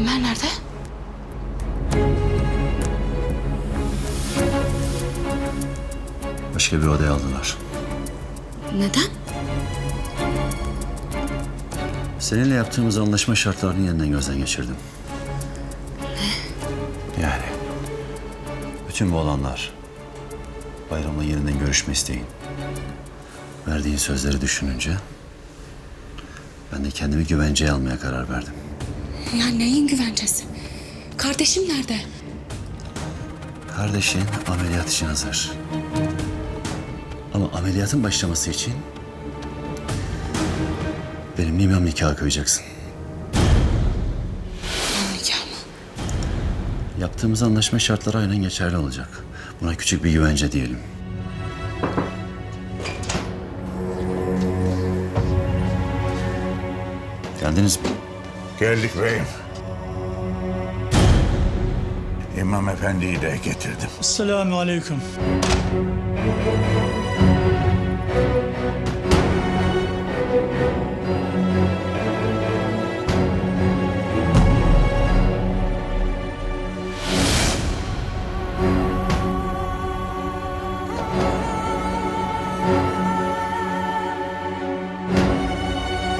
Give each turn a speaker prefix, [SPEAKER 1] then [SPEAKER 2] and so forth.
[SPEAKER 1] Ömer nerede? Başka bir odaya aldılar.
[SPEAKER 2] Neden?
[SPEAKER 1] Seninle yaptığımız anlaşma şartlarını yeniden gözden geçirdim. Ne? Yani bütün bu olanlar bayramla yeniden görüşme isteğin. Verdiğin sözleri düşününce ben de kendimi güvenceye almaya karar verdim.
[SPEAKER 2] Ya neyin güvencesi? Kardeşim nerede?
[SPEAKER 1] Kardeşin ameliyat için hazır. Ama ameliyatın başlaması için benim imam nikahı koyacaksın.
[SPEAKER 2] Nikah mı?
[SPEAKER 1] Yaptığımız anlaşma şartları aynen geçerli olacak. Buna küçük bir güvence diyelim. Geldiniz mi?
[SPEAKER 3] Geldik beyim. İmam efendiyi de getirdim.
[SPEAKER 4] Selamun aleyküm.